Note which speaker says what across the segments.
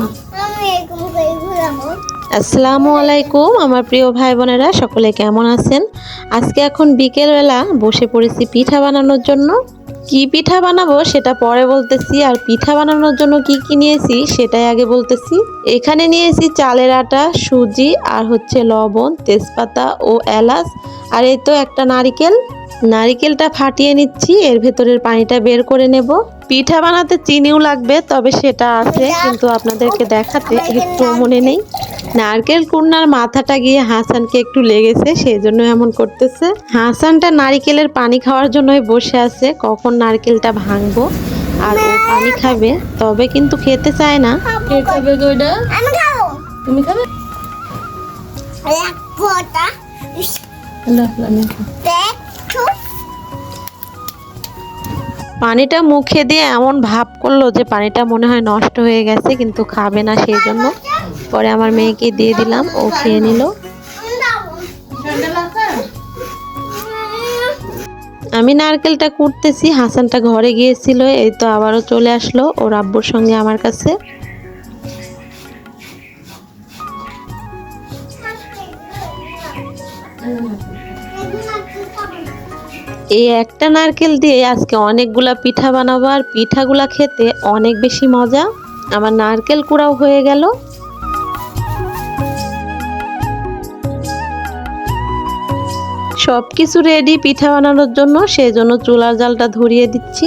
Speaker 1: না।
Speaker 2: আসসালামু আলাইকুম আমার প্রিয় ভাই বোনেরা সকলে কেমন আছেন? আজকে এখন বিকেলবেলা বসে পড়েছি পিঠা বানানোর জন্য। কি পিঠা বানাবো সেটা পরে বলতেছি আর পিঠা বানানোর জন্য কি কি নিয়েছি সেটাই আগে বলতেছি। এখানে নিয়েছি চালের আটা সুজি আর হচ্ছে লবণ তেজপাতা ও এলাচ। আর এই তো একটা নারিকেল। নারিকেলটা ফাটিয়ে নিচ্ছি এর ভেতরের পানিটা বের করে নেব। পিঠা বানাতে চিনিও লাগবে তবে সেটা আছে কিন্তু আপনাদেরকে দেখাতে একটু মনে নেই। নারকেল কুন্নার মাথাটা গিয়ে হাসানকে একটু লেগেছে সেই জন্য এমন করতেছে। হাসানটা নারিকেলের পানি খাওয়ার জন্যই বসে আছে কখন নারকেলটা ভাঙবো আর ও পানি খাবে তবে কিন্তু খেতে চায় না।
Speaker 1: কে খাবে গো ওটা
Speaker 3: আমি খাব।
Speaker 1: তুমি খাবে?
Speaker 3: এক
Speaker 2: পানিটা মুখে দিয়ে এমন ভাব করল যে পানিটা মনে হয় নষ্ট হয়ে গেছে, কিন্তু খাবে না সেই জন্য। পরে আমার মেয়েকে দিয়ে দিলাম, ও খেয়ে নিল।
Speaker 3: আমি
Speaker 2: নারকেলটা কুটতেছি, হাসানটা ঘরে গিয়েছিল, এই তো আবারও চলে আসলো ওর আব্বুর সঙ্গে আমার কাছে। এই একটা নারকেল দিয়ে আজকে অনেকগুলা পিঠা বানাবো আর পিঠাগুলা খেতে অনেক বেশি মজা। আমার নারকেল কুড়াও হয়ে গেল। সব কিছু রেডি পিঠা বানানোর জন্য সেই জন্য চুলার জালটা ধরিয়ে দিচ্ছি।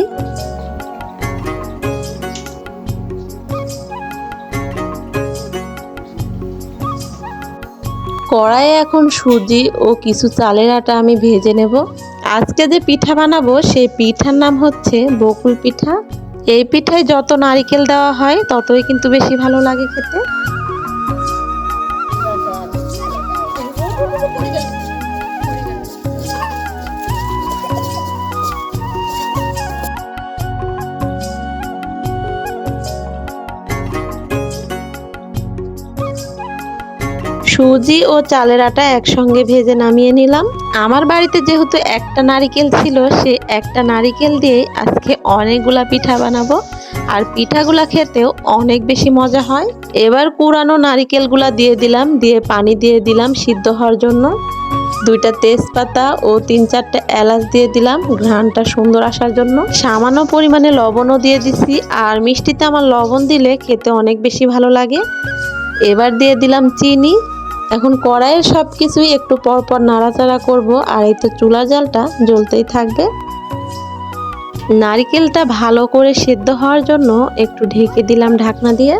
Speaker 2: কড়াইয়ে এখন সুজি ও কিছু চালের আটা আমি ভেজে নেব। আজকে যে পিঠা বানাবো, সেই পিঠার নাম হচ্ছে বকুল পিঠা। এই পিঠায় যত নারিকেল দেওয়া হয়, ততই কিন্তু বেশি ভালো লাগে খেতে। সুজি ও চালের আটা একসঙ্গে ভেজে নামিয়ে নিলাম। আমার বাড়িতে যেহেতু একটা নারিকেল ছিল, সে একটা নারিকেল দিয়ে আজকে অনেকগুলা পিঠা বানাবো। আর পিঠাগুলা খেতেও অনেক বেশি মজা হয়। এবার কুড়ানো নারিকেলগুলা দিয়ে দিলাম, দিয়ে পানি দিয়ে দিলাম সিদ্ধ হওয়ার জন্য। দুইটা তেজপাতা ও তিন চারটে এলাচ দিয়ে দিলাম, ঘ্রাণটা সুন্দর আসার জন্য। সামান্য পরিমাণে লবণও দিয়ে দিছি, আর মিষ্টিতে আমার লবণ দিলে খেতে অনেক বেশি ভালো লাগে। এবার দিয়ে দিলাম চিনি এখন কড়াইয়ের সব কিছুই একটু পর পর নাড়াচাড়া করব আর এই তো চুলা জালটা জ্বলতেই থাকবে। নারিকেলটা ভালো করে সেদ্ধ হওয়ার জন্য একটু ঢেকে দিলাম ঢাকনা দিয়ে।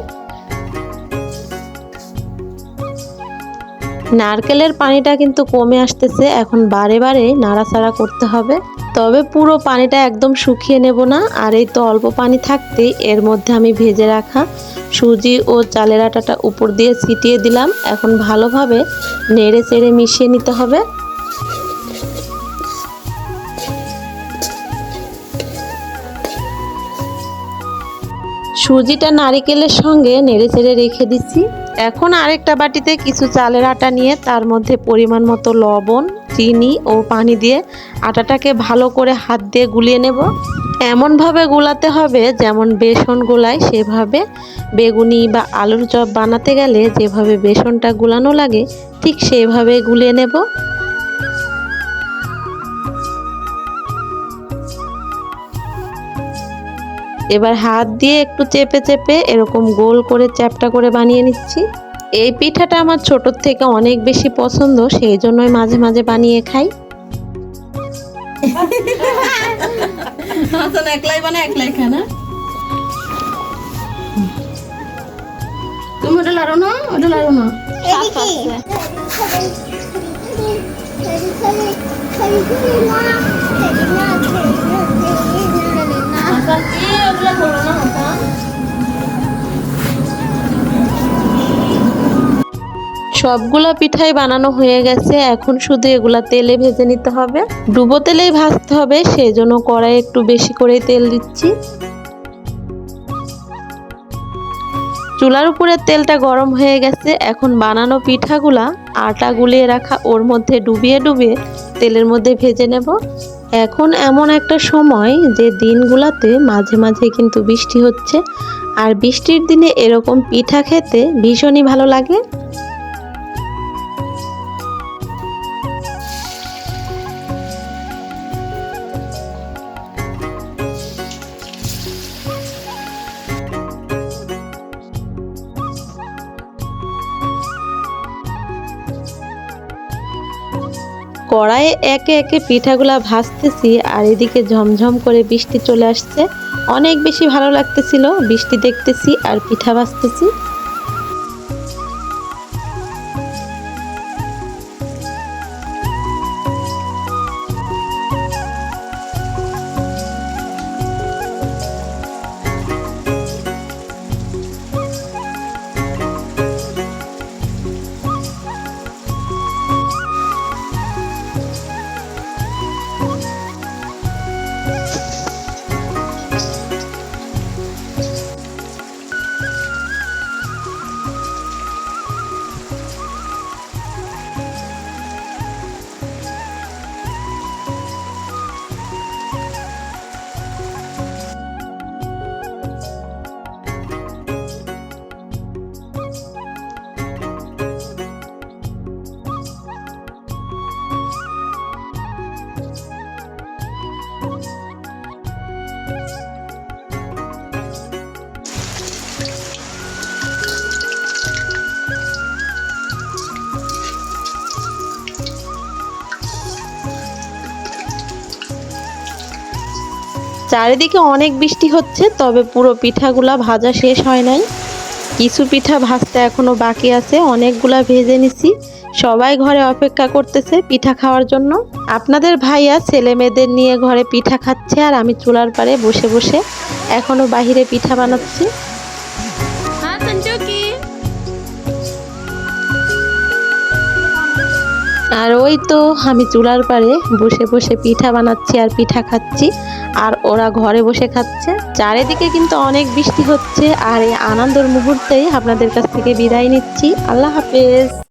Speaker 2: নারকেলের পানিটা কিন্তু কমে আসতেছে, এখন বারে বারে নাড়াচাড়া করতে হবে। তবে পুরো পানিটা একদম শুকিয়ে নেব না, আর এই তো অল্প পানি থাকতেই এর মধ্যে আমি ভেজে রাখা সুজি ও চালের আটাটা উপর দিয়ে ছিটিয়ে দিলাম। এখন ভালোভাবে নেড়ে চেড়ে মিশিয়ে নিতে হবে। সুজিটা নারিকেলের সঙ্গে নেড়ে চেড়ে রেখে দিচ্ছি। এখন আরেকটা বাটিতে কিছু চালের আটা নিয়ে তার মধ্যে পরিমাণ মতো লবণ চিনি ও পানি দিয়ে আটাটাকে ভালো করে হাত দিয়ে গুলিয়ে নেব। এমনভাবে গুলাতে হবে যেমন বেসন গোলায় সেভাবে বেগুনি বা আলুর চপ বানাতে গেলে যেভাবে বেসনটা গুলানো লাগে ঠিক সেইভাবে গুলিয়ে নেব। এবার হাত দিয়ে একটু চেপে চেপে এরকম গোল করে চ্যাপটা করে বানিয়ে নিচ্ছি। এই পিঠাটা আমার ছোটোর থেকে অনেক বেশি পছন্দ সেই জন্যই মাঝে মাঝে বানিয়ে খাই।
Speaker 1: একলাই বানা একলাই খায় তুমি ওটা লাড়ো না? ওটা লাড়ো না?
Speaker 3: এদিকে।
Speaker 2: সবগুলা পিঠাই বানানো হয়ে গেছে। এখন শুধু এগুলা তেলে ভেজে নিতে হবে। ডুবো তেলেই ভাজতে হবে সেই জন্য কড়াই একটু বেশি করেই তেল দিচ্ছি। চুলার উপরে তেলটা গরম হয়ে গেছে। এখন বানানো পিঠাগুলা আটা গুলিয়ে রাখা ওর মধ্যে ডুবিয়ে ডুবিয়ে তেলের মধ্যে ভেজে নেব। এখন এমন একটা সময় যে দিনগুলাতে মাঝে মাঝে কিন্তু বৃষ্টি হচ্ছে। আর বৃষ্টির দিনে এরকম পিঠা খেতে ভীষণই ভালো লাগে। কড়াইয়ে একে একে পিঠাগুলা ভাজতেছি আর এদিকে ঝমঝম করে বৃষ্টি চলে আসছে। অনেক বেশি ভালো লাগতেছিল, বৃষ্টি দেখতেছি আর পিঠা ভাজতেছি। চারিদিকে অনেক বৃষ্টি হচ্ছে তবে পুরো পিঠাগুলা ভাজা শেষ হয় নাই। কিছু পিঠা ভাজতে এখনও বাকি আছে অনেকগুলা ভেজে নিছি। সবাই ঘরে অপেক্ষা করতেছে পিঠা খাওয়ার জন্য। আপনাদের ভাইয়া ছেলে মেয়েদের নিয়ে ঘরে পিঠা খাচ্ছে আর আমি চুলার পারে বসে বসে এখনও বাহিরে পিঠা বানাচ্ছি।
Speaker 1: হ্যাঁ
Speaker 2: আর ওই তো আমি চুলার পারে বসে বসে পিঠা বানাচ্ছি আর পিঠা খাচ্ছি। আর ওরা ঘরে বসে খাচ্ছে। চারিদিকে কিন্তু অনেক বৃষ্টি হচ্ছে আর এই আনন্দের মুহূর্তেই আপনাদের কাছ থেকে বিদায় নিচ্ছি। আল্লাহ হাফেজ।